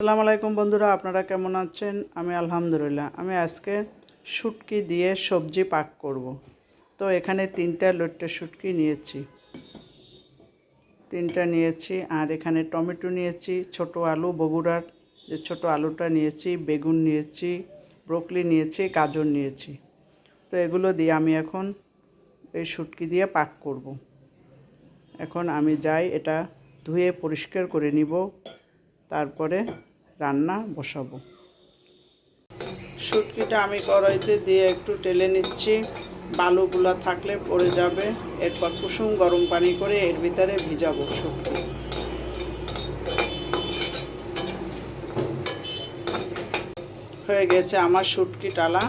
আসসালামু আলাইকুম বন্ধুরা, আপনারা কেমন আছেন? আমি আলহামদুলিল্লাহ। আমি আজকে শুটকি দিয়ে সবজি পাক করব। তো এখানে তিনটা লোট্টে শুটকি নিয়েছি। তিনটা নিয়েছি, আর এখানে টমেটো নিয়েছি, ছোট আলু, বগুড়ার যে ছোট আলুটা নিয়েছি, বেগুন নিয়েছি, ব্রোকলি নিয়েছি, গাজর নিয়েছি। তো এগুলো দিয়ে আমি এখন এই শুটকি দিয়ে পাক করব। এখন আমি যাই, এটা ধুয়ে পরিষ্কার করে নিব। তারপরে রান্না বসাবো। শুটকিটা আমি কড়াইতে দিয়ে একটু টেলে নিচ্ছি। বালুগুলো থাকলে পড়ে যাবে। এরপর কুসুম গরম পানি করে এর ভিতরে ভিজাবো শুটকি হয়ে গেছে আমার শুটকি টালা।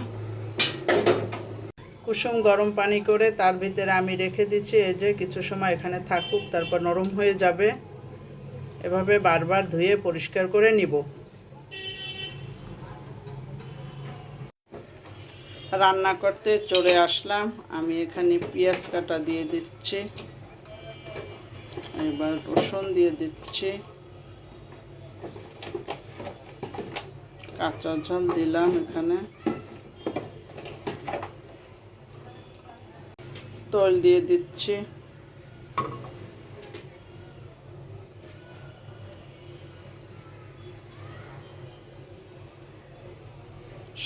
কুসুম গরম পানি করে তার ভিতরে আমি রেখে দিচ্ছি। এই যে কিছু সময় এখানে থাকুক, তারপর নরম হয়ে যাবে। এভাবে বারবার ধুয়ে পরিষ্কার করে নিব। রান্না করতে চলে আসলাম। আমি এখানে পেঁয়াজ কাটা দিয়ে দিচ্ছি। এবার রসুন দিয়ে দিচ্ছি। কাঁচা ঝাল দিলাম এখানে। তল দিয়ে দিচ্ছি।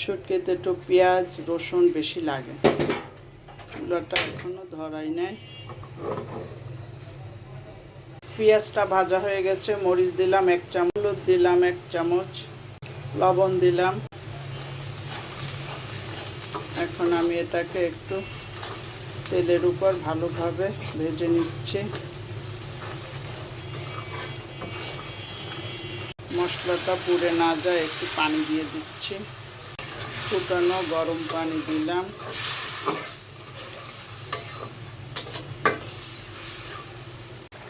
শুটকিতে একটু পেঁয়াজ, রসুন বেশি লাগে। চুলাটা এখনও ধরাই নাই। পেঁয়াজটা ভাজা হয়ে গেছে, মরিচ দিলাম এক চামচ দিলাম এক চামচ, লবণ দিলাম। এখন আমি এটাকে একটু তেলের উপর ভালোভাবে ভেজে নিচ্ছি। মশলাটা পুড়ে না যায়, একটু পানি দিয়ে দিচ্ছি। ফুটানো গরম পানি দিলাম।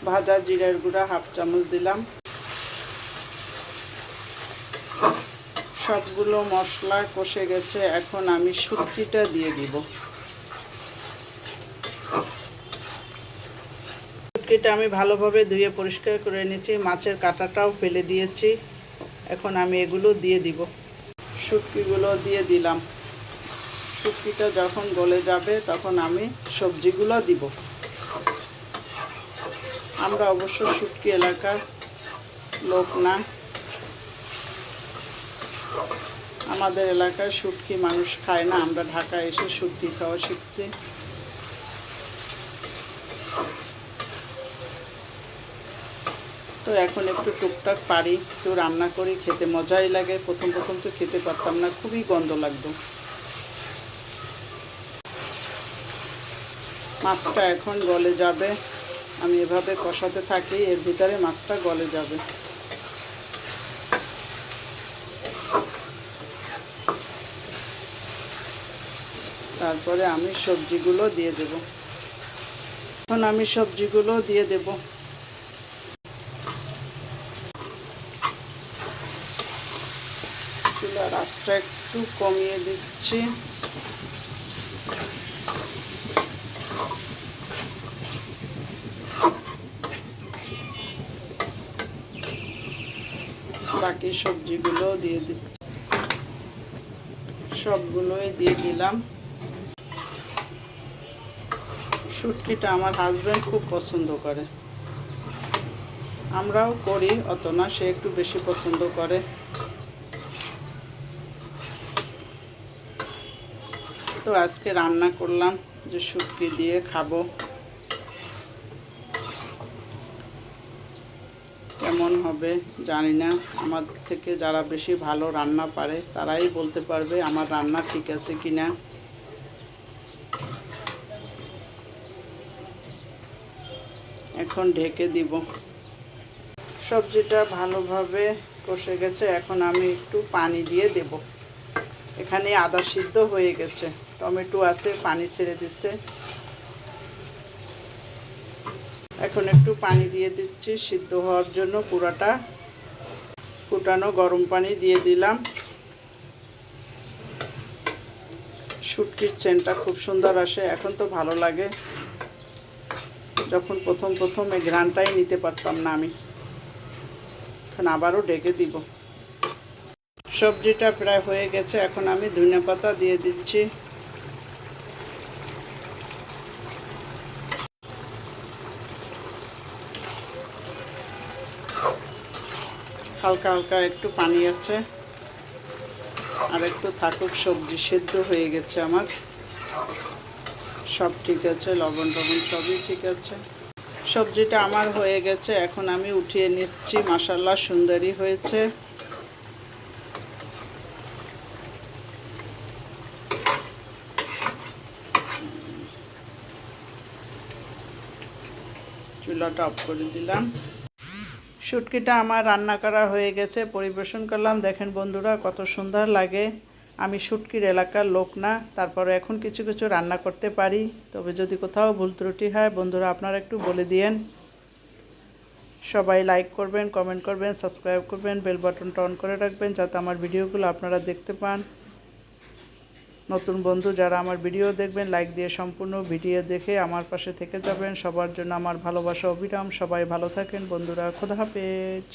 ভাজা জিরার গুঁড়া হাফ চামচ দিলাম। সবগুলো মশলা কষে গেছে, এখন আমি শুটকিটা দিয়ে দিব। শুটকিটা আমি ভালোভাবে ধুয়ে পরিষ্কার করে নিয়েছি, মাছের কাঁটাটাও ফেলে দিয়েছি। এখন আমি এগুলো দিয়ে দিব। শুটকিগুলো দিয়ে দিলাম। শুটকিটা যখন গলে যাবে, তখন আমি সবজিগুলো দিব। আমরা অবশ্য শুটকি এলাকার লোক না। আমাদের এলাকায় শুটকি মানুষ খায় না। আমরা ঢাকায় এসে শুটকি খাওয়া শিখছি। তো এখন একটু টুকটাক পারি, একটু রান্না করি, খেতে মজাই লাগে। প্রথম প্রথম তো খেতে পারতাম না, খুবই গন্ধ লাগতো। মাছটা এখন গলে যাবে। আমি এভাবে কষাতে থাকি, এর ভিতরে মাছটা গলে যাবে। তারপরে আমি সবজিগুলো দিয়ে দেব। এখন আমি সবজিগুলো দিয়ে দেবো। চুলার আঁচটা একটু কমিয়ে দিচ্ছি। বাকি সবজিগুলো দিয়ে দিচ্ছি। সবগুলোই দিয়ে দিলাম। শুটকিটা আমার হাজব্যান্ড খুব পছন্দ করে। আমরাও করি, অত না, সে একটু বেশি পছন্দ করে। তো আজকে রান্না করলাম যে শুটকি দিয়ে খাব। কেমন হবে জানি না। আমার থেকে যারা বেশি ভালো রান্না পারে, তারাই বলতে পারবে আমার রান্না ঠিক আছে কি না এখন ঢেকে দিব। সবজিটা ভালোভাবে কষে গেছে, এখন আমি একটু পানি দিয়ে দেবো। এখানে আদা সিদ্ধ হয়ে গেছে। টমেটো আছে, পানি ছেড়ে দিচ্ছে। এখন একটু পানি দিয়ে দিচ্ছি, সিদ্ধ হওয়ার জন্য পুরাটা। ফুটানো গরম পানি দিয়ে দিলাম। শুটকির চেনটা খুব সুন্দর আসে, এখন তো ভালো লাগে। যখন প্রথম প্রথম এই গ্রানটাই নিতে পারতাম না আমি। এখন আবারও ডেকে দিব। সবজিটা প্রায় হয়ে গেছে, এখন আমি ধনিয়া পাতা দিয়ে দিচ্ছি। হালকা হালকা একটু পানি আছে। আর একটু থাকুক, সবজি সেদ্ধ হয়ে গেছে আমার। সব ঠিক আছে, লবণ টবণ সবই ঠিক আছে। সবজিটা আমার হয়ে গেছে, এখন আমি উঠিয়ে নিচ্ছি। মাসাল্লাহ সুন্দরী হয়েছে। চুলাটা অফ করে দিলাম। শুটকিটা আমার রান্না করা হয়ে গেছে, পরিবেশন করলাম। দেখেন বন্ধুরা, কত সুন্দর লাগে। আমি শুটকির এলাকার লোক না, তারপরে এখন কিছু কিছু রান্না করতে পারি। তবে যদি কোথাও ভুল ত্রুটি হয়, বন্ধুরা, আপনারা একটু বলে দিয়েন। সবাই লাইক করবেন কমেন্ট করবেন সাবস্ক্রাইব করবেন বেল বাটনটা অন করে রাখবেন, যাতে আমার ভিডিওগুলো আপনারা দেখতে পান। নতুন বন্ধু যারা আমার ভিডিও দেখবেন লাইক দিয়ে সম্পূর্ণ ভিডিও দেখে আমার পাশে থেকে যাবেন। সবার জন্য আমার ভালোবাসা, অবিরাম। সবাই ভালো থাকেন। বন্ধুরা, খোদা হাফেজ।